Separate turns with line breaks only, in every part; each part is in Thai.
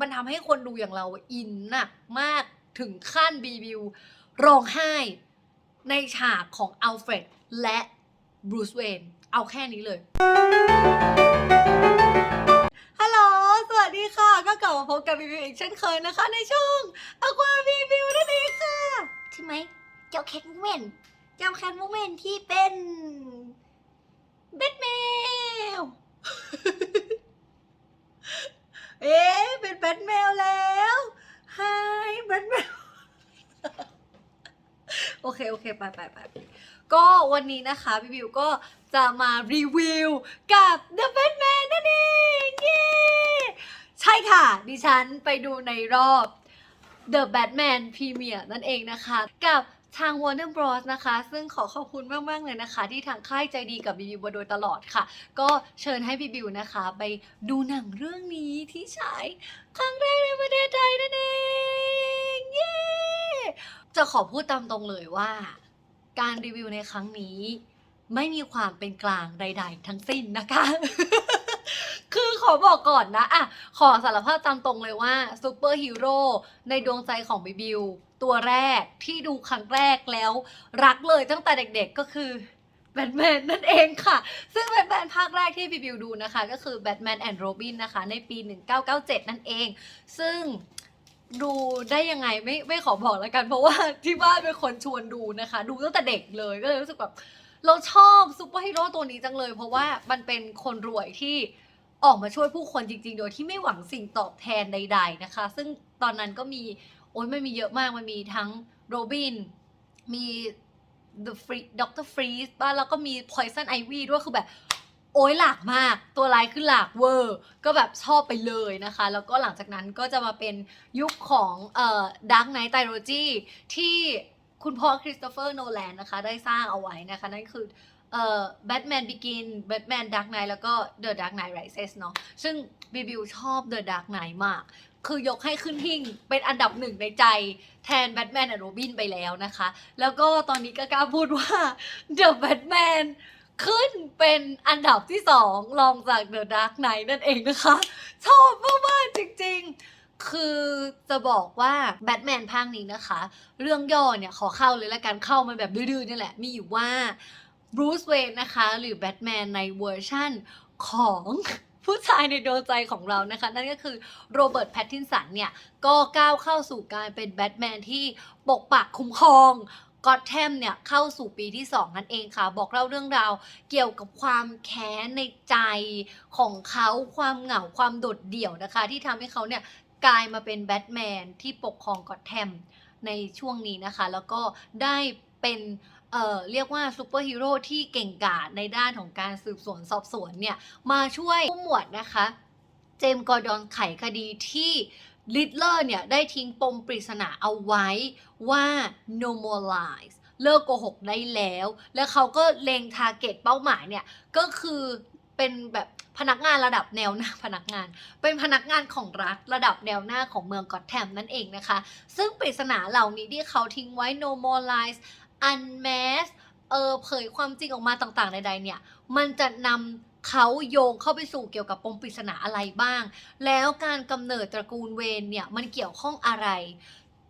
มันทำให้คนดูอย่างเราอินหนักมากถึงขั้นบีบิวร้องไห้ในฉากของอัลเฟรดและบรูซเวนเอาแค่นี้เลย ฮัลโหล สวัสดีค่ะ ก็กลับมาพบกับบีบิวอีกเช่นเคยนะคะ ในช่องอควาบีบิวนั่นเองค่ะ ใช่ไหม เจ้าแคทมูเมนเจ้าแคทมูเมนที่เป็นแบทแมว เอ๊ะเป็นแบทแมวแล้วไฮแบทแมวโอเค โอเค ไปไปไปก็วันนี้นะคะพี่บิวก็จะมารีวิวกับ The Batman นั่นเองเย้ใช่ค่ะ ดิฉันไปดูในรอบ The Batman Premiere นั่นเองนะคะ กับ ทาง Warner Bros นะคะ ซึ่งขอขอบคุณมาก ๆ เลยนะคะ ที่ทางค่ายใจดีกับบีบิวมาโดยตลอดค่ะ ก็เชิญให้บีบิวนะคะ ไปดูหนังเรื่องนี้ที่ฉายครั้งแรกในประเทศไทยนั่นเอง เย้ จะขอพูดตามตรงเลยว่า การรีวิวในครั้งนี้ ไม่มีความเป็นกลางใด ๆ ทั้งสิ้นนะคะ คือขอบอกก่อนนะอะขอสารภาพตามตรงเลยว่าซูเปอร์ฮีโร่ในดวงใจของบิบิว ตัวแรกที่ดูครั้งแรกแล้ว รักเลยตั้งแต่เด็กๆก็คือแบทแมนนั่นเองค่ะ ซึ่งแบทแมนภาคแรกที่บิบิวดูนะคะ ก็คือแบทแมนแอนด์โรบินนะคะ ในปี 1997 นั่นเอง ซึ่งดูได้ยังไงไม่ไม่ขอบอกแล้วกัน เพราะว่าที่บ้านเป็นคนชวนดูนะคะ ดูตั้งแต่เด็กเลยก็เลยรู้สึกแบบเราชอบซูเปอร์ฮีโร่ตัวนี้จังเลย เพราะว่ามันเป็นคนรวยที่ออกมาช่วยผู้คนจริง ๆ โดยที่ไม่หวังสิ่งตอบแทนใด ๆนะคะ ซึ่งตอนนั้นก็มี โอ้ยมันมีเยอะมากมันมีทั้งโรบินมี The Free Doctor Freeze บ้านแล้วก็มี Poison Ivy ด้วยคือแบบ โอ้ยหลากมาก ตัวลายคือหลากเวอร์ ก็แบบชอบไปเลยนะคะ แล้วก็หลังจากนั้นก็จะมาเป็นยุคของเอ่อ Dark Knight Trilogy ที่คุณพ่อคริสโตเฟอร์โนแลนนะคะ ได้สร้างเอาไว้นะคะ นั่นคือเอ่อ Batman Begin Batman Dark Knight แล้วก็ The Dark Knight Rises เนาะซึ่งบิบิวชอบ The Dark Knight มาก คือยกให้ขึ้นหิ่งเป็นอันดับหนึ่งในใจแทนแบทแมนและโรบินไปแล้วนะคะ แล้วก็ตอนนี้ก็กล้าพูดว่า The Batman ขึ้นเป็นอันดับที่สองรองจาก The Dark Knight นั่นเองนะคะ ชอบมากๆจริง ๆคือจะบอกว่าแบทแมนภาคนี้นะคะ เรื่องย่อเนี่ยขอเข้าเลยละกันเข้ามาแบบดื้อๆนี่แหละ มีอยู่ว่าบรูซเวย์นนะคะ หรือแบทแมนในเวอร์ชั่นของ ผู้ชายในดวงใจของเรานะคะ นั่นก็คือโรเบิร์ตแพตตินสันเนี่ย ก็ก้าวเข้าสู่การเป็นแบทแมนที่ปกปักคุ้มครองก็อตแทมเนี่ยเข้าสู่ปีที่ 2 นั่นเองค่ะ บอกเล่าเรื่องราวเกี่ยวกับความแค้นในใจของเขาความเหงาความโดดเดี่ยวนะคะ ที่ทำให้เขาเนี่ยกลายมาเป็นแบทแมนที่ปกครองก็อตแทมในช่วงนี้นะคะ แล้วก็ได้เป็น เอ่อเรียกว่าซูเปอร์ฮีโร่ที่เก่งกาจในด้านของการสืบสวนสอบสวนเนี่ย มาช่วยผู้หมวดนะคะ เจมส์กอร์ดอนไขคดีที่ลิดเลอร์เนี่ย ได้ทิ้งปมปริศนาเอาไว้ว่า no more lies เลิกโกหกได้แล้ว แล้วเขาก็เล็งทาร์เก็ตเป้าหมายเนี่ย ก็คือเป็นแบบพนักงานระดับแนวหน้าพนักงาน เป็นพนักงานของรัฐระดับแนวหน้าของเมืองกอตแทมนั่นเองนะคะ ซึ่งปริศนาเหล่านี้ที่เขาทิ้งไว้ normalize อันแมสเออเผยความจริงออกมาต่างๆใดๆเนี่ย มันจะนำเขาโยงเข้าไปสู่เกี่ยวกับปมปริศนาอะไรบ้าง แล้วการกำเนิดตระกูลเวนเนี่ย มันเกี่ยวข้องอะไร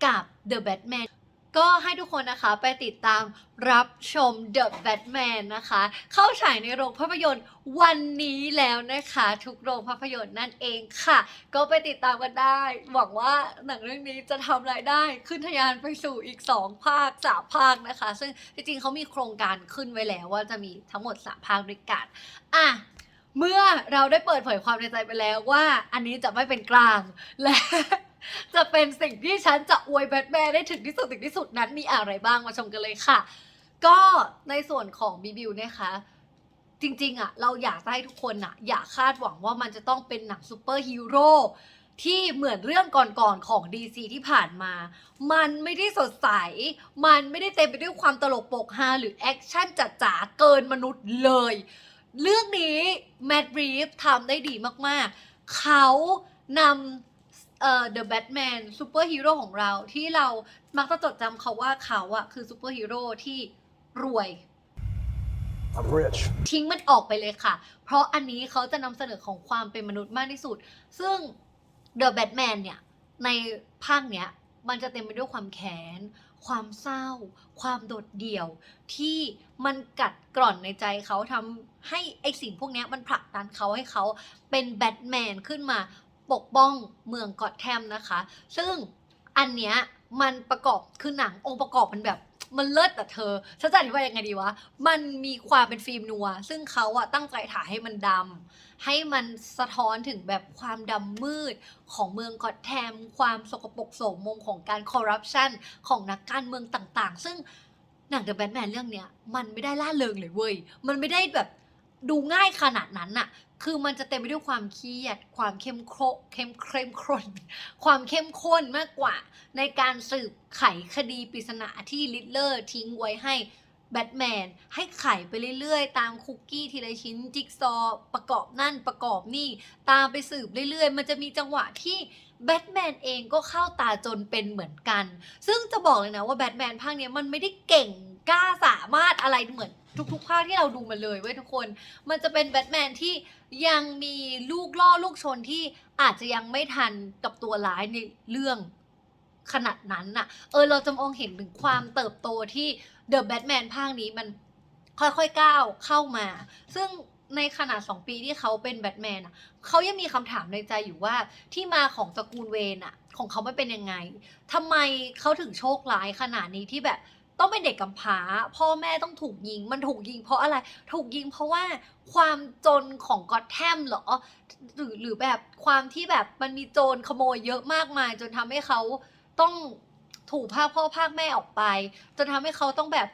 กับ The Batman ก็ให้ทุกคนนะคะไปติดตามรับชม The Batman นะคะ เข้าฉายในโรงภาพยนตร์วันนี้แล้วนะคะ ทุกโรงภาพยนตร์นั่นเองค่ะ ก็ไปติดตามกันได้ หวังว่าหนังเรื่องนี้จะทำรายได้ขึ้นทะยานไปสู่อีก 2 ภาค 3 ภาคนะคะ ซึ่งจริงๆเขามีโครงการขึ้นไว้แล้วว่าจะมีทั้งหมด 3 ภาคด้วยกันอะเมื่อเราได้เปิดเผยความในใจไปแล้วว่า อันนี้จะไม่เป็นกลางและ จะเป็นสิ่งที่ฉันจะอวยแบทแมนได้ถึงที่สุดถึงที่สุดนั้นมีอะไรบ้างมาชมกันเลยค่ะ ก็ในส่วนของบีบิวนะคะจริงๆอะเราอยากให้ทุกคนอะอย่าคาดหวังว่ามันจะต้องเป็นหนังซูเปอร์ฮีโร่ที่เหมือนเรื่องก่อนๆของ DC ที่ผ่านมา มันไม่ได้สดใส มันไม่ได้เต็มไปด้วยความตลกโปกฮาหรือแอคชั่นจ๋าๆเกินมนุษย์เลย เรื่องนี้แมดรีฟทำได้ดีมากๆ เขานำ เอ่อ The Batman ซูเปอร์ฮีโร่ของเราที่เรามักจะจดจำเขาว่าเขาอะคือซูเปอร์ฮีโร่ที่รวย
I'm rich.
ทิ้งมันออกไปเลยค่ะ เพราะอันนี้เขาจะนำเสนอของความเป็นมนุษย์มากที่สุด ซึ่งเดอะแบทแมนเนี่ย ในภาคเนี้ย มันจะเต็มไปด้วยความแค้น ความเศร้า ความโดดเดี่ยว ที่มันกัดกร่อนในใจเขาทำให้ไอสิ่งพวกเนี้ยมันผลักดันเขาให้เขาเป็นแบทแมนขึ้นมา ปกป้องเมืองกอตแทมนะคะ ซึ่งอันเนี้ยมันประกอบคือหนังองค์ประกอบมันแบบมันเลิศแต่เธอฉันจะอธิบายยังไงดีวะ มันมีความเป็นฟิล์มนัว ซึ่งเขาอะตั้งใจถ่ายให้มันดำ ให้มันสะท้อนถึงแบบความดำมืดของเมืองกอตแทม ความสกปรกโสมมของการคอร์รัปชันของนักการเมืองต่างๆ ซึ่งหนังเดอะแบทแมนเรื่องเนี้ย มันไม่ได้ล่าเริงเลยเว้ย มันไม่ได้แบบ ดูง่ายขนาดนั้นน่ะคือมันจะเต็มไปด้วยความเครียด ความเข้มโครเข้มเข้มข้น ความเข้มข้นมากกว่า ในการสืบไขคดีปริศนาที่ลิตเลอร์ทิ้งไว้ให้แบทแมนให้ไขไปเรื่อยๆ ตามคุกกี้ทีละชิ้น จิ๊กซอประกอบนั่นประกอบนี่ ตามไปสืบเรื่อยๆ มันจะมีจังหวะที่แบทแมนเองก็เข้าตาจนเป็นเหมือนกัน ซึ่งจะบอกเลยนะว่าแบทแมนภาคเนี้ยมันไม่ได้เก่ง กล้าสามารถอะไรเหมือนทุกๆภาคที่เราดูมาเลยเว้ยทุกคน มันจะเป็นแบทแมนที่ยังมีลูกล่อลูกชนที่อาจจะยังไม่ทันกับตัวร้ายในเรื่องขนาดนั้นน่ะ เออเราจะมองเห็นถึงความเติบโตที่เดอะแบทแมนภาคนี้มันค่อยๆก้าวเข้ามา ซึ่งในขนาด 2 ปีที่เขาเป็นแบทแมนอะเขายังมีคำถามในใจอยู่ว่าที่มาของตระกูลเวนอะ ของเขาไม่เป็นยังไงทำไมเขาถึงโชคร้ายขนาดนี้ที่แบบ ต้องเป็นเด็กกำพร้า พ่อแม่ต้องถูกยิง มันถูกยิงเพราะอะไร ถูกยิงเพราะว่าความจนของก็อตแทมเหรอ หรือหรือแบบความที่แบบมันมีโจรขโมยเยอะมากมาย จนทำให้เขาต้องถูกพากพ่อพากแม่ออกไป จนทำให้เขาต้องแบบ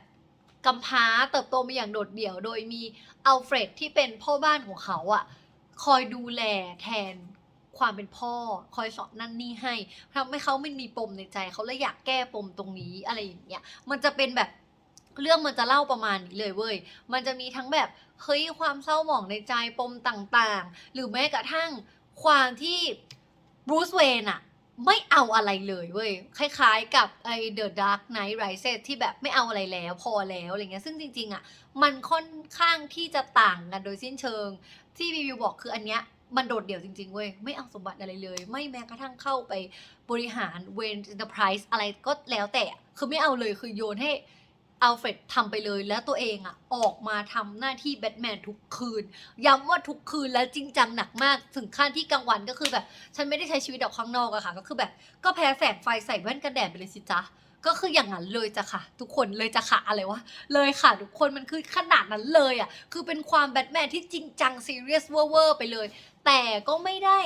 กำพร้าเติบโตมาอย่างโดดเดี่ยว โดยมีอัลเฟรดที่เป็นพ่อบ้านของเขาอะคอยดูแลแทน ความเป็นพ่อ คอยสอนนั่นนี่ให้ทำให้เขาไม่มีปมในใจเขาเลยอยากแก้ปมตรงนี้อะไรอย่างเงี้ยมันจะเป็นแบบเรื่องมันจะเล่าประมาณนี้เลยเว้ย มันจะมีทั้งแบบเฮ้ยความเศร้าหมองในใจปมต่างๆ หรือแม้กระทั่งความที่บรูซเวนอะไม่เอาอะไรเลยเว้ย คล้ายๆกับไอ The Dark Knight Rises ที่แบบไม่เอาอะไรแล้วพอแล้วอะไรเงี้ย ซึ่งจริงๆอะมันค่อนข้างที่จะต่างกันโดยสิ้นเชิง ที่รีวิวบอกคืออันเนี้ย มันโดดเดี่ยวจริง ๆ เว้ย ไม่เอาสมบัติอะไรเลย ไม่แม้กระทั่งเข้าไปบริหารเวนเอนเตอร์ไพรส์อะไรก็แล้วแต่ คือไม่เอาเลย คือโยนให้อัลเฟรดทำไปเลย แล้วตัวเองอะออกมาทำหน้าที่แบทแมนทุกคืน ย้ำว่าทุกคืนแล้วจริงจังหนักมาก ถึงขั้นที่กลางวันก็คือแบบ ฉันไม่ได้ใช้ชีวิตออกข้างนอกอะค่ะ ก็คือแบบ ก็แพ้แสงไฟใส่แว่นกันแดดไปเลยสิจ๊ะ ก็คืออย่างนั้นเลยจ้ะค่ะ ทุกคนเลยจ้ะค่ะอะไรวะเลยค่ะ ทุกคนมันคือขนาดนั้นเลยอะคือเป็นความแบทแมนที่จริงจังซีเรียสเวอร์ไปเลย แต่ก็ไม่ได้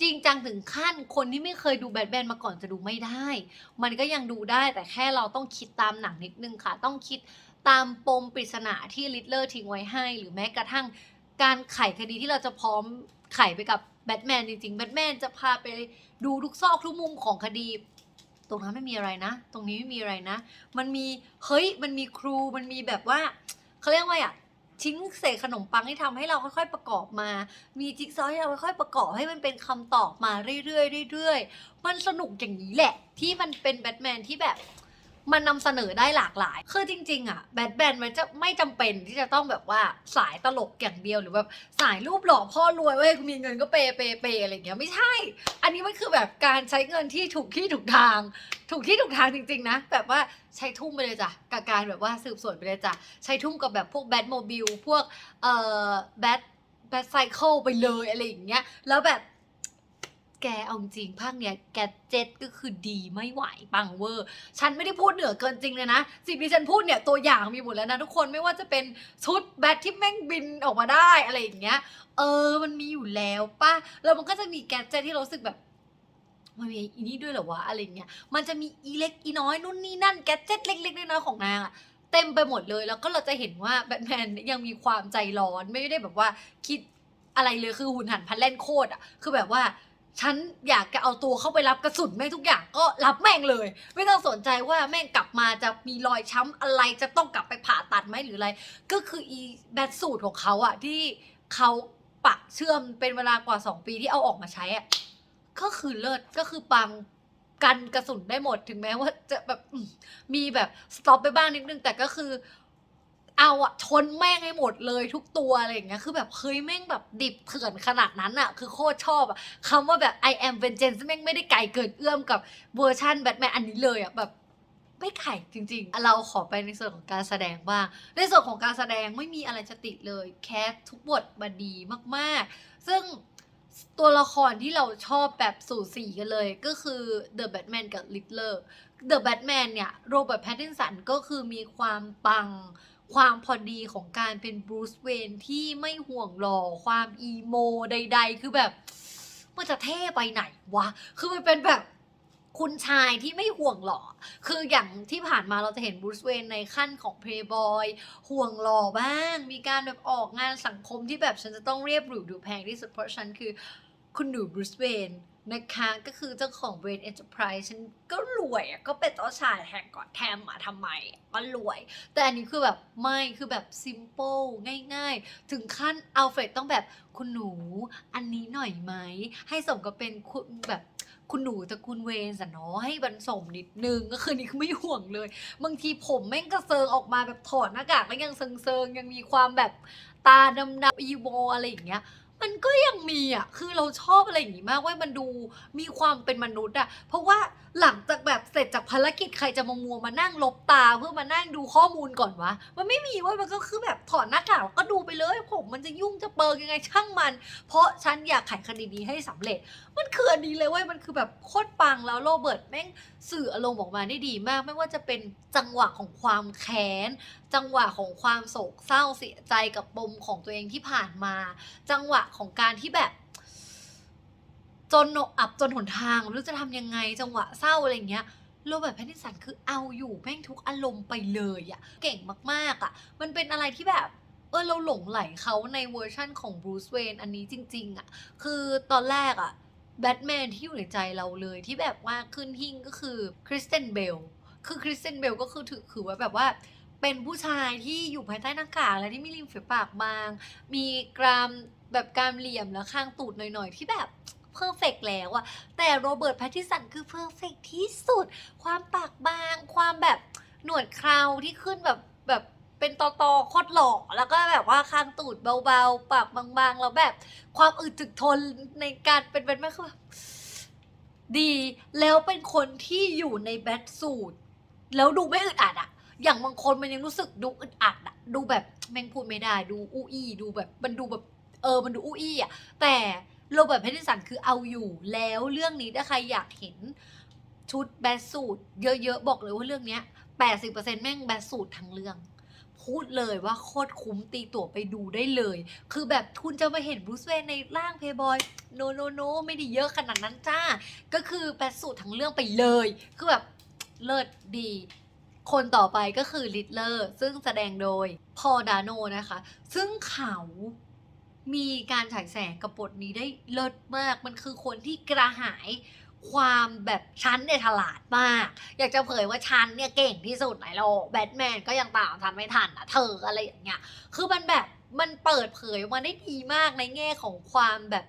จริงจังถึงขั้นคนที่ไม่เคยดูแบทแมนมาก่อนจะดูไม่ได้ มันก็ยังดูได้แต่แค่เราต้องคิดตามหนังนิดนึงค่ะ ต้องคิดตามปมปริศนาที่ลิตเลอร์ทิ้งไว้ให้ หรือแม้กระทั่งการไขคดีที่เราจะพร้อมไขไปกับแบทแมนจริงๆแบทแมนจะพาไปดูทุกซอกทุกมุมของคดี ตรงนั้นไม่มีอะไรนะ ตรงนี้ไม่มีอะไรนะ มันมี เฮ้ย มันมีครู มันมีแบบว่าเขาเรียกว่าอะชิ้นเศษขนมปังที่ทำให้เราค่อยๆประกอบมา มีจิ๊กซอว์ที่เราค่อยๆประกอบให้มันเป็นคำตอบมาเรื่อยๆเรื่อยๆ มันสนุกอย่างนี้แหละ ที่มันเป็นแบทแมนที่แบบ มันนำเสนอได้หลากหลาย คือจริง ๆ อะแบทแมนมันจะไม่จำเป็นที่จะต้องแบบว่าสายตลกอย่างเดียวหรือแบบสายรูปหล่อพ่อรวยเว้ยมีเงินก็เปย์เปย์เปย์อะไรเงี้ยไม่ใช่ อันนี้มันคือแบบการใช้เงินที่ถูกที่ถูกทาง ถูกที่ถูกทางจริง ๆ นะ แบบว่าใช้ทุ่มไปเลยจ้ะกับการแบบว่าสืบสวนไปเลยจ้ะใช้ทุ่มกับแบบพวกแบทโมบิลพวกเอ่อแบทแบทไซเคิลไปเลยอะไรอย่างเงี้ยแล้วแบบ แกเอาจริงภาคเนี้ยแกเจ็ตก็คือดีไม่ไหวปังเวอร์ ฉันไม่ได้พูดเหนือเกินจริงเลยนะ สิ่งที่ฉันพูดเนี่ยตัวอย่างมีหมดแล้วนะทุกคนไม่ว่าจะเป็นชุดแบทที่แม่งบินออกมาได้อะไรอย่างเงี้ย เออมันมีอยู่แล้วป่ะ แล้วมันก็จะมีแกเจ็ตที่เรารู้สึกแบบมันมีอีนี่ด้วยเหรอวะอะไรเงี้ย มันจะมีอีเล็กอีน้อยนู่นนี่นั่นแกดเจ็ตเล็กๆน้อยๆของนางอะเต็มไปหมดเลยแล้วก็เราจะเห็นว่าแบทแมนยังมีความใจร้อนไม่ได้แบบว่าคิดอะไรเลยคือหุ่นหันพันแล่นโคตรอะคือแบบว่า ฉันอยากจะเอาตัวเข้าไปรับกระสุนแม่งทุกอย่างก็รับแม่งเลย ไม่ต้องสนใจว่าแม่งกลับมาจะมีรอยช้ำอะไรจะต้องกลับไปผ่าตัดไหมหรืออะไร ก็คืออีแบทสูตรของเขาอะที่เขาปักเชื่อมเป็นเวลากว่า 2 ปีที่เอาออกมาใช้อะก็คือเลิศก็คือปังกันกระสุนได้หมดถึงแม้ว่าจะแบบมีแบบสต็อปไปบ้างนิดนึงแต่ก็คือ เอาอะชนแม่งให้หมดเลยทุกตัวอะไรอย่างเงี้ยคือแบบเฮ้ยแม่งแบบดิบเถื่อนขนาดนั้นอะคือโคตรชอบอะคำว่าแบบ I am vengeance แม่งไม่ได้ไกลเกินเอื้อมกับเวอร์ชันแบทแมนอันนี้เลยอะแบบไม่ไข่จริงๆ เราขอไปในส่วนของการแสดงบ้าง ในส่วนของการแสดงไม่มีอะไรจะติดเลย แคสทุกบทมาดีมากๆ ซึ่งตัวละครที่เราชอบแบบสู่สีกันเลย ก็คือ The Batman กับ Riddler The Batman เนี่ยโรเบิร์ตแพตตินสันก็คือมีความปัง ความพอดีของการเป็นบรูซเวนที่ไม่ห่วงหล่อความอีโมใด ๆ คือแบบมันจะเท่ไปไหนวะ คือมันเป็นแบบคุณชายที่ไม่ห่วงหล่อ คืออย่างที่ผ่านมาเราจะเห็นบรูซเวนในขั้นของเพลย์บอยห่วงหล่อบ้าง มีการแบบออกงานสังคมที่แบบฉันจะต้องเรียบหรูดูแพงที่สุดเพราะฉันคือ คุณหนูบรูซเวน นะคะก็คือเจ้าของเวนเอ็นเตอร์ไพรส์ฉันก็รวยอะก็เป็นเจ้าชายแห่งก่อนแทมมาทำไมก็รวย แต่อันนี้คือแบบไม่คือแบบซิม p ป e ง่ายๆ ถึงขั้นอัลเฟรดต้องแบบคุณหนูอันนี้หน่อยไหม ให้สมกับเป็นคุณแบบคุณหนูตระกูลเวนสะเนาะให้บรรสมนิดนึงก็คือนี่คือไม่ห่วงเลย บางทีผมแม่งกระเซิงออกมาแบบถอดหน้ากากแล้วยังเซิงๆยังมีความแบบตาดำๆอีโวอะไรอย่างเงี้ย มันก็ยังมีอะ คือเราชอบอะไรอย่างงี้มากเว่ามันดูมีความเป็นมนุษย์อะ เพราะว่าหลังจากแบบเสร็จจากภารกิจใครจะมามัวมานั่งลบตาเพื่อมานั่งดูข้อมูลก่อนวะ มันไม่มีเว่ามันก็คือแบบถอดหน้ากากแล้วก็ดูไปเลยผมมันจะยุ่งจะเปิงยังไงช่างมัน เพราะฉันอยากไขคดีนี้ให้สำเร็จ มันคืออันนี้เลยเว้ยมันคือแบบโคตรปังแล้วโรเบิร์ตแม่งสื่ออารมณ์ออกมาได้ดีมาก ไม่ว่าจะเป็นจังหวะของความแค้น จังหวะของความโศกเศร้าเสียใจกับปมของตัวเองที่ผ่านมา จังหวะของการที่แบบ จนอับจนหนทางไม่รู้จะทำยังไง จังหวะเศร้าอะไรเงี้ยโรเบิร์ตแพตตินสันคือเอาอยู่แม่งทุกอารมณ์ไปเลยอะเก่งมากๆอะมันเป็นอะไรที่แบบเออเราหลงไหลเขาในเวอร์ชั่นของบรูซเวนอันนี้จริง ๆอะคือตอนแรกอะ แบทแมนที่อยู่ในใจเราเลยที่แบบว่าขึ้นหิ่งก็คือคริสเตนเบลคือคริสเตนเบลก็คือถือคือว่าแบบว่าเป็นผู้ชายที่อยู่ภายใต้หน้ากากและที่มีริมฝีปากบาง มีกรามแบบกรามเหลี่ยมแล้วข้างตูดหน่อยๆ ที่แบบเพอร์เฟกแล้วอะแต่โรเบิร์ตแพตติสันคือเพอร์เฟกที่สุด ความปากบาง ความแบบหนวดคราวที่ขึ้นแบบ เป็นตอตอโคตรหล่อแล้วก็แบบว่าข้างตูดเบาๆ ปากบางๆ แล้วแบบความอึดถึกทนในการเป็นเป็นแม่คือแบบดีแล้วเป็นคนที่อยู่ในแบทสูตรแล้วดูไม่อึดอัดอะอย่างบางคนมันยังรู้สึกดูอึดอัดอะดูแบบแม่งพูดไม่ได้ ดูอู้อี้ดูแบบมันดูแบบเออมันดูอู้อี้อะแต่โรเบิร์ตแพตตินสันคือเอาอยู่แล้วเรื่องนี้ถ้าใครอยากเห็นชุดแบทสูตรเยอะๆ บอกเลยว่าเรื่องเนี้ย80%แม่งแบทสูตรทั้งเรื่อง พูดเลยว่าโคตรคุ้มตีตั๋วไปดูได้เลย คือแบบคุณจะมาเห็นบรูซเวนในร่างเพย์บอยโนโนโนไม่ได้เยอะขนาดนั้นจ้า ก็คือแบทสูตรทั้งเรื่องไปเลย คือแบบเลิศดี คนต่อไปก็คือลิตเลอร์ซึ่งแสดงโดยพอดาโนนะคะ ซึ่งเขามีการฉายแสงกับบทนี้ได้เลิศมาก มันคือคนที่กระหาย ความแบบชันเนี่ยฉลาดมาก อยากจะเผยว่าชันเนี่ยเก่งที่สุดในโลกแบทแมนก็ยังตามทันไม่ทันอะเธออะไรอย่างเงี้ย คือมันแบบมันเปิดเผยมาได้ดีมากในแง่ของความแบบ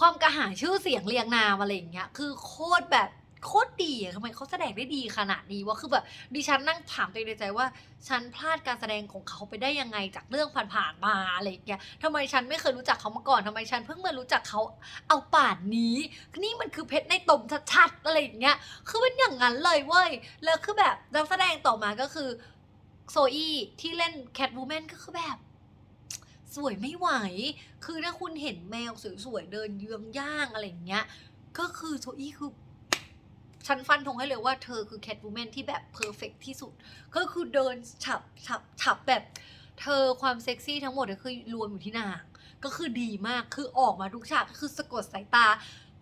ความกระหายชื่อเสียงเรียงนามอะไรอย่างเงี้ย คือโคตรแบบ โคตรดีอะทำไมเขาแสดงได้ดีขนาดนี้วะคือแบบดิฉันนั่งถามตัวเองในใจว่า ฉันพลาดการแสดงของเขาไปได้ยังไงจากเรื่องผ่านๆมาอะไรอย่างเงี้ยทำไมฉันไม่เคยรู้จักเขามาก่อนทำไมฉันเพิ่งมารู้จักเขาเอาป่านนี้ นี่มันคือเพชรในตมชัดๆอะไรอย่างเงี้ยคือมันอย่างนั้นเลยเว้ยแล้วคือแบบนักแสดงต่อมาก็คือโซอี้ที่เล่นแคทวูแมนก็คือแบบสวยไม่ไหว คือถ้าคุณเห็นแมวสวยๆเดินเยื้องย่างอะไรอย่างเงี้ย ก็คือโซอี้คือ ฉันฟันธงให้เลยว่าเธอคือแคทวูแมนที่แบบเพอร์เฟกที่สุด ก็คือเดินฉับฉับฉับแบบ เธอความเซ็กซี่ทั้งหมดก็คือรวมอยู่ที่นาง ก็คือดีมากคือออกมาทุกฉากก็คือสะกดสายตา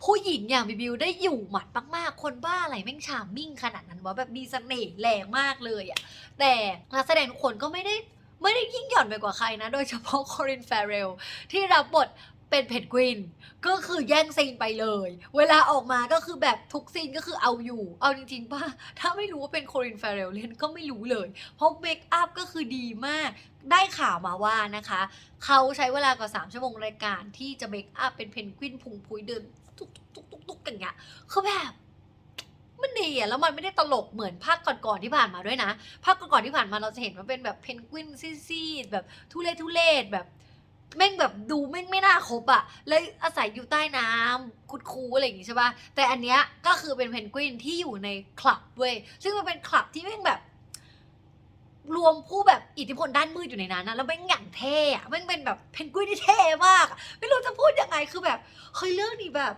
ผู้หญิงอย่างบิบิวได้อยู่หมัดมากๆ คนบ้าอะไรแม่งชามมิ่งขนาดนั้นวะแบบมีเสน่ห์แรงมากเลยอะแต่นักแสดงทุกคนก็ไม่ได้ไม่ได้ยิ่งหย่อนไปกว่าใครนะ โดยเฉพาะคอรินแฟเรลที่รับบท เป็นเพนกวิน ก็คือแย่งซีนไปเลย เวลาออกมาก็คือแบบทุกซีนก็คือเอาอยู่ เอาจริงๆป่ะ ถ้าไม่รู้ว่าเป็นโครินแฟเรลเล่นก็ไม่รู้เลย เพราะเมคอัพก็คือดีมาก ได้ข่าวมาว่านะคะ เขาใช้เวลากว่า 3 ชั่วโมงรายการที่จะเมคอัพเป็นเพนกวินพุงพุยเดินตุกตุกตุกตุกอย่างเงี้ยคือแบบมันดีอะแล้วมันไม่ได้ตลกเหมือนภาคก่อนๆที่ผ่านมาด้วยนะ ภาคก่อนๆที่ผ่านมาเราจะเห็นว่าเป็นแบบเพนกวินซีดๆแบบทุเลศทุเลศแบบ แม่งแบบดูแม่งไม่น่าคบอะเลยอาศัยอยู่ใต้น้ำคุดคูอะไรอย่างงี้ใช่ปะแต่อันเนี้ยก็คือเป็นเพนกวินที่อยู่ในคลับเว้ยซึ่งมันเป็นคลับที่แม่งแบบ รวมผู้แบบอิทธิพลด้านมืดอยู่ในนั้นนะแล้วแม่งอย่างเท่อะแม่งเป็นแบบเพนกวินที่เท่มากอะไม่รู้จะพูดยังไงคือแบบเฮ้ยเรื่องนี้แบบ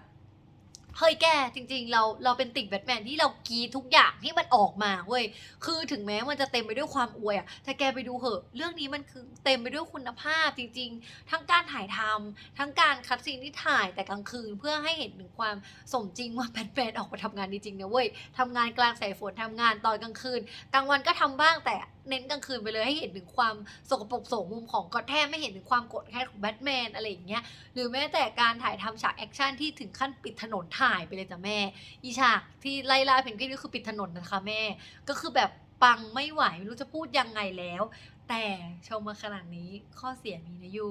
เฮ้ยแกจริง ๆ เราเราเป็นติ่งแบทแมนที่เรากรีดทุกอย่างที่มันออกมาเว้ยคือถึงแม้มันจะเต็มไปด้วยความอวยอะแต่แกไปดูเหอะเรื่องนี้มันคือเต็มไปด้วยคุณภาพจริง ๆ ทั้งการถ่ายทำทั้งการคัดซีนที่ถ่ายแต่กลางคืนเพื่อให้เห็นถึงความสมจริงว่าแบทแมนออกมาทำงานจริงๆนะเว้ยทำงานกลางสายฝนทำงานตอนกลางคืน กลางวันก็ทำบ้างแต่ เน้นกลางคืนไปเลยให้เห็นถึงความสกปรกโสมมุมของก็อตแทมไม่เห็นถึงความโกดแค้นของแบทแมนอะไรอย่างเงี้ยหรือแม้แต่การถ่ายทำฉากแอคชั่นที่ถึงขั้นปิดถนนถ่ายไปเลยจ้ะแม่ อีฉากที่ไล่ล่าเพนกวินก็คือปิดถนนนะคะแม่ ก็คือแบบปังไม่ไหวไม่รู้จะพูดยังไงแล้ว แต่ชมมาขนาดนี้ข้อเสียมีนะยู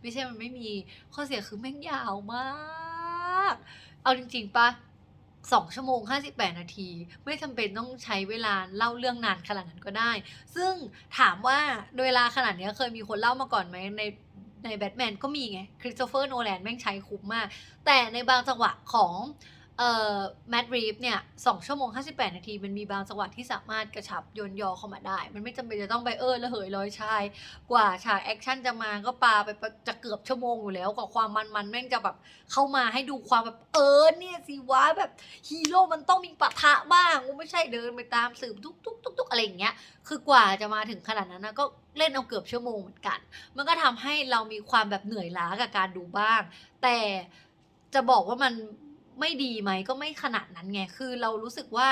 ไม่ใช่มันไม่มีข้อเสียคือแม่งยาวมาก เอาจริงๆปะ สองชั่วโมงห้าสิบแปดนาที ไม่จำเป็นต้องใช้เวลาเล่าเรื่องนานขนาดนั้นก็ได้ ซึ่งถามว่าเวลาขนาดนี้เคยมีคนเล่ามาก่อนไหมในในแบทแมนก็มีไงคริสโตเฟอร์โนแลนแม่งใช้คุ้มมาก แต่ในบางจังหวะของ เอ่อแมดรีฟเนี่ยสองชั่วโมง 58 นาที มันมีบางจังหวะที่สามารถกระชับโยนยอเข้ามาได้ มันไม่จำเป็นจะต้องไปเออระเหยลอยชาย กว่าฉากแอคชั่นจะมาก็ปาไปจะเกือบชั่วโมงอยู่แล้วกว่าความมันมันแม่งจะแบบเข้ามาให้ดูความแบบเออเนี่ยสิวะแบบฮีโร่มันต้องมีปะทะบ้างไม่ใช่เดินไปตามสืบทุกทุกทุกทุกอะไรอย่างเงี้ย คือกว่าจะมาถึงขนาดนั้นนะก็เล่นเอาเกือบชั่วโมงเหมือนกัน มันก็ทำให้เรามีความแบบเหนื่อยล้ากับการดูบ้าง แต่จะบอกว่ามัน ไม่ดีไหมก็ไม่ขนาดนั้นไงคือเรารู้สึกว่า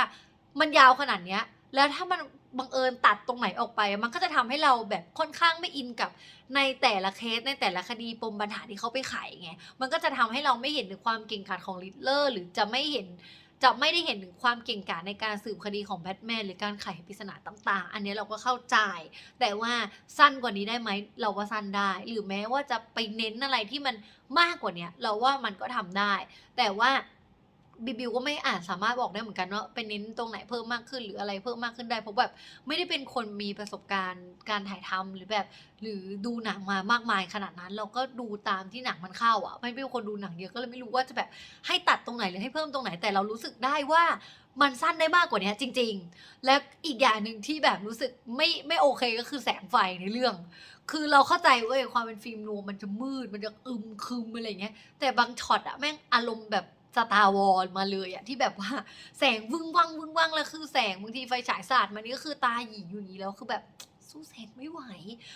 มันยาวขนาดเนี้ย แล้วถ้ามันบังเอิญตัดตรงไหนออกไป มันก็จะทำให้เราแบบค่อนข้างไม่อินกับในแต่ละเคสในแต่ละคดีปมปัญหาที่เขาไปไขไงมันก็จะทำให้เราไม่เห็นถึงความเก่งกาจของลิเลอร์ หรือจะไม่เห็น จะไม่ได้เห็นถึงความเก่งกาจในการสืบคดีของแบทแมนหรือการไขปริศนาต่าง ๆ อันนี้เราก็เข้าใจ แต่ว่าสั้นกว่านี้ได้ไหมเราว่าสั้นได้ หรือแม้ว่าจะไปเน้นอะไรที่มันมากกว่านี้เราว่ามันก็ทำได้ แต่ว่า บิบิวก็ไม่อาจสามารถบอกได้เหมือนกันว่าไปเน้นตรงไหนเพิ่มมากขึ้นหรืออะไรเพิ่มมากขึ้นได้เพราะแบบไม่ได้เป็นคนมีประสบการณ์การถ่ายทำหรือแบบ หรือดูหนังมามากมายขนาดนั้น เราก็ดูตามที่หนังมันเข้าอะไม่เป็นคนดูหนังเยอะก็เลยไม่รู้ว่าจะแบบให้ตัดตรงไหนหรือให้เพิ่มตรงไหนแต่เรารู้สึกได้ว่ามันสั้นได้มากกว่านี้จริง ๆ และอีกอย่างหนึ่งที่แบบรู้สึกไม่ไม่โอเคก็คือแสงไฟในเรื่อง คือเราเข้าใจเว้ยความเป็นฟิล์มรวมมันจะมืดมันจะอึมครึมอะไรเงี้ยแต่บางช็อตอะแม่งอารมณ์แบบ สตาร์วอลมาเลยอะที่แบบว่าแสงวึ้งวังวึ้งวังแล้วคือแสงบางทีไฟฉายสาดมันนี่ก็คือตาหยีอยู่อย่างนี้แล้วคือแบบสู้แสงไม่ไหว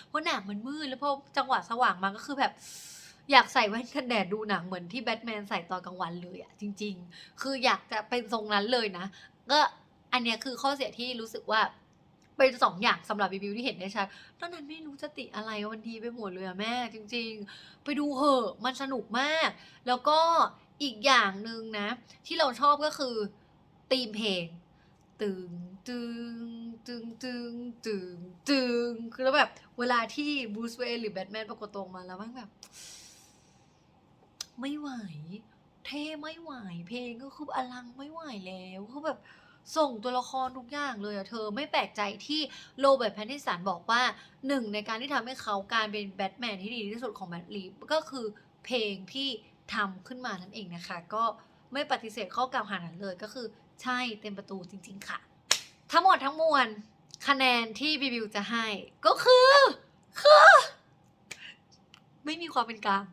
เพราะหนังมันมืดแล้วพอจังหวะสว่างมาก็คือแบบ อยากใส่แว่นกันแดดดูหนังเหมือนที่แบทแมนใส่ตอนกลางวันเลยอะจริง ๆ คืออยากจะเป็นทรงนั้นเลยนะ ก็อันเนี้ยคือข้อเสียที่รู้สึกว่าเป็นสองอย่างสำหรับรีวิวที่เห็นได้ชัดตอนนั้นไม่รู้จะติอะไรวันดีไปหมดเลยอะแม่ จริง ๆ ไปดูเหอะมันสนุกมาก แล้วก็ อีกอย่างหนึ่งนะ ที่เราชอบก็คือธีมเพลงตึงตึงตึงตึงตึงตึงคือแล้วแบบเวลาที่บรูซเวย์หรือแบทแมนปรากฏตัวมาแล้วมันแบบ ไม่ไหว เท่ไม่ไหว เพลงก็คืออลังไม่ไหวแล้วคือแบบส่งตัวละครทุกอย่างเลยอะเธอไม่แปลกใจที่โรเบิร์ตแพตติสันบอกว่าหนึ่งในการที่ทำให้เขาการเป็นแบทแมนที่ดีที่สุดของแบทลีฟก็คือเพลงที่ ทำขึ้นมานั่นเองนะคะ ก็ไม่ปฏิเสธข้อกล่าวหานั้นเลยก็คือใช่เต็มประตูจริง ๆ ค่ะ ทั้งหมดทั้งมวลคะแนนที่บิบิวจะให้ก็คือคือไม่มีความเป็นกลาง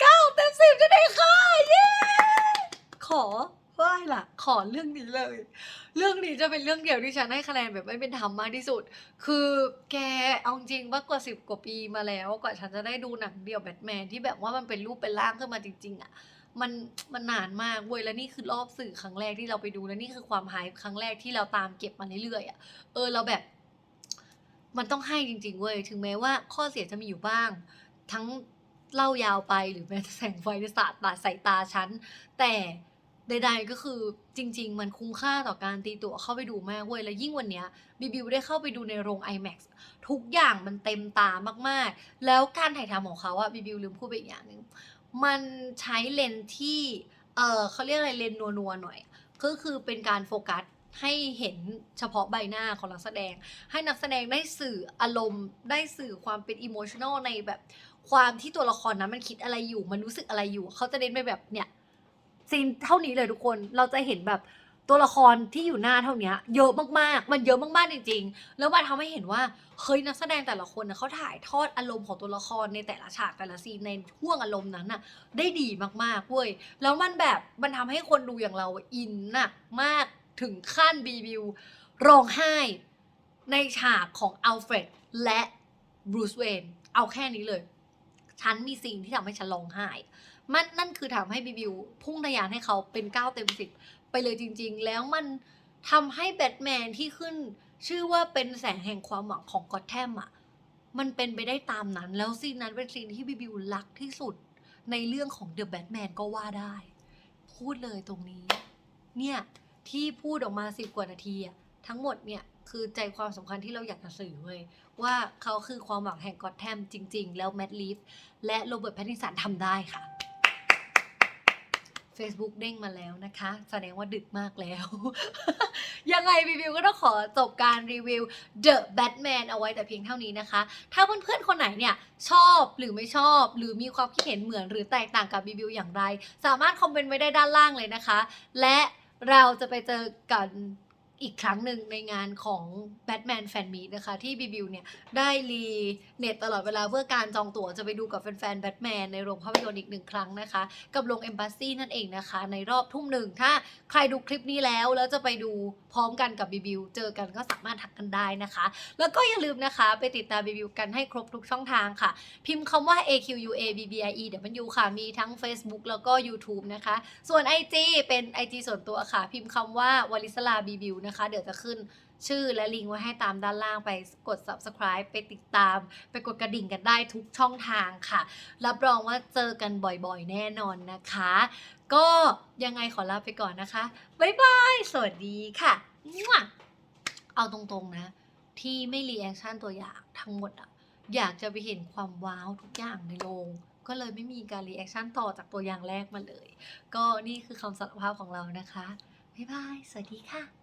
เก้าเต็มสิบจะได้ค่ะ เย้ ขอ ไหว้ล่ะ ขอเรื่องนี้เลย เรื่องนี้จะเป็นเรื่องเดียวที่ฉันให้คะแนนแบบไม่เป็นธรรมมากที่สุด คือแกเอาจริงว่ากว่าสิบกว่าปีมาแล้วกว่าฉันจะได้ดูหนังเดี่ยวแบทแมนที่แบบว่ามันเป็นรูปเป็นร่างขึ้นมาจริง ๆ อะ มันมันนานมากเว้ยแล้วนี่คือรอบสื่อครั้งแรกที่เราไปดูแล้วนี่คือความไฮป์ครั้งแรกที่เราตามเก็บมาเรื่อยๆอะเออเราแบบ มันต้องให้จริง ๆ เว้ยถึงแม้ว่าข้อเสียจะมีอยู่บ้าง ทั้งเล่ายาวไปหรือแม้แต่แสงไฟในสาดตาใส่ตาฉันแต่ ใดๆก็คือจริง ๆ มันคุ้มค่าต่อการตีตั๋วเข้าไปดูมากเว้ย แล้วยิ่งวันเนี้ยบิบิวได้เข้าไปดูในโรง IMAX ทุกอย่างมันเต็มตามากๆ แล้วการถ่ายทำของเขาอะบิบิวลืมพูดไปอีกอย่างหนึ่งมันใช้เลนส์ที่เออเขาเรียกอะไรเลนส์นัวๆหน่อย ก็คือเป็นการโฟกัสให้เห็นเฉพาะใบหน้าของนักแสดง ให้นักแสดงได้สื่ออารมณ์ ได้สื่อความเป็นอิโมชันอลในแบบความที่ตัวละครนั้นมันคิดอะไรอยู่ มันรู้สึกอะไรอยู่ เขาจะเน้นไปแบบเนี่ย ซีนเท่านี้เลยทุกคนเราจะเห็นแบบตัวละครที่อยู่หน้าเท่านี้เยอะมากๆ มันเยอะมากๆจริงๆ แล้วมันทำให้เห็นว่าเฮ้ยนักแสดงแต่ละคนนะเขาถ่ายทอดอารมณ์ของตัวละครในแต่ละฉากแต่ละซีนในห่วงอารมณ์นั้นน่ะ ได้ดีมากๆเว้ยแล้วมันแบบมันทำให้คนดูอย่างเราอินหนักมากถึงขั้นบีบิวร้องไห้ในฉากของอัลเฟรดและบรูซเวนเอาแค่นี้เลย ฉันมีสิ่งที่ทำให้ฉันร้องไห้ มันนั่นคือทำให้บีบิวพุ่งทะยานให้เขาเป็น 9 เต็ม 10 ไปเลยจริง ๆ แล้วมันทำให้แบทแมนที่ขึ้น ชื่อว่าเป็นแสงแห่งความหวังของก็อตแทมอะมันเป็นไปได้ตามนั้น แล้วซีนนั้นเป็นซีนที่บีบิวรักที่สุดในเรื่องของ The Batman ก็ว่าได้ พูดเลยตรงนี้ เนี่ยที่พูดออกมาสิบกว่านาทีอะทั้งหมดเนี่ยคือใจความสำคัญที่เราอยากจะสื่อเว้ยว่าเขาคือความหวังแห่งก็อตแทมจริง ๆ แล้วแมดลีฟและโรเบิร์ตแพตตินสันทำได้ค่ะ Facebook เด้งมาแล้วนะคะ แสดงว่าดึกมากแล้ว ยังไงรีวิวก็ต้องขอจบการรีวิว The Batman เอาไว้แต่เพียงเท่านี้นะคะ ถ้าเพื่อนๆคนไหนเนี่ยชอบหรือไม่ชอบ หรือมีความคิดเห็นเหมือนหรือแตกต่างกับรีวิวอย่างไร สามารถคอมเมนต์ไว้ได้ด้านล่างเลยนะคะ และเราจะไปเจอกัน อีกครั้งหนึ่งในงานของ Batman Fan Meet นะคะ ที่บีบิวเนี่ย ได้รีเน็ตตลอดเวลาเพื่อการจองตั๋วจะไปดูกับแฟนๆแบทแมนในโรงภาพยนตร์อีกหนึ่งครั้งนะคะ กับโรงเอมบ s ซีนั่นเองนะคะ ในรอบทุ่มหนึ่ง ถ้าใครดูคลิปนี้แล้ว แล้วจะไปดูพร้อมกันกับบีบิวเจอกันก็สามารถทักกันได้นะคะ แล้วก็อย่าลืมนะคะ ไปติดตามบีบิวกันให้ครบทุกช่องทางค่ะ พิมพ์คำว่า AQUA BBIE เดี๋ยวมันอยู่ค่ะมีทั้ง Facebook แล้วก็ YouTube นะคะ ส่วน IG เป็น IG ส่วนตัวค่ะ พิมพ์คำว่าวลิสลาบีบิวนะคะ เดี๋ยวจะขึ้นชื่อและลิงก์ไว้ให้ตามด้านล่างไปกด subscribe ไปติดตาม ไปกดกระดิ่งกันได้ทุกช่องทางค่ะ รับรองว่าเจอกันบ่อยๆ แน่นอนนะคะ ก็ยังไงขอลาไปก่อนนะคะบ๊ายบาย สวัสดีค่ะ เอาตรงๆนะ ที่ไม่รีแอคชั่นตัวอย่างทั้งหมดอะอยากจะไปเห็นความว้าวทุกอย่างในโรงก็เลยไม่มีการรีแอคชั่นต่อจากตัวอย่างแรกมาเลย ก็นี่คือคำสารภาพของเรานะคะ บ๊ายบาย สวัสดีค่ะ